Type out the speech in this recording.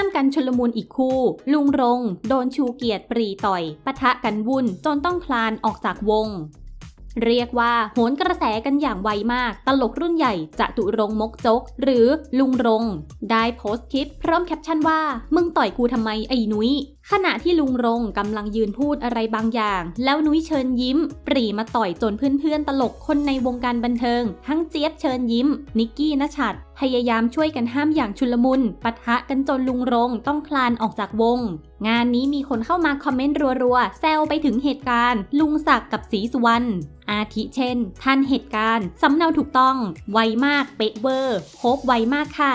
ามกันชลมุนอีกคู่ ลุงรงโดนชูเกียรติปรีต่อยปะทะกันวุ่นจนต้องคลานออกจากวง เรียกว่าโหนกระแสกันอย่างไวมาก ตลกรุ่นใหญ่จะตุรงมกจก หรือลุงรง ได้โพสต์คลิปพร้อมแคปชั่นว่า มึงต่อยกูทำไมไอ้นุ้ยขณะที่ลุงรงกำลังยืนพูดอะไรบางอย่าง แล้วนุ้ยเชิญยิ้ม ปรีมาต่อยจนเพื่อนๆตลกคนในวงการบันเทิง ทั้งเจี๊ยบเชิญยิ้ม นิกกี้นชัด พยายามช่วยกันห้ามอย่างชุลมุนปะทะกันจนลุงรงต้องคลานออกจากวง งานนี้มีคนเข้ามาคอมเมนต์รัวๆ แซวไปถึงเหตุการณ์ ลุงศักดิ์กับศรีสุวรรณอาทิเช่น ท่านเหตุการณ์ สำเนาถูกต้อง ไวมากเป๊ะเวอร์โคบไวมากค่ะ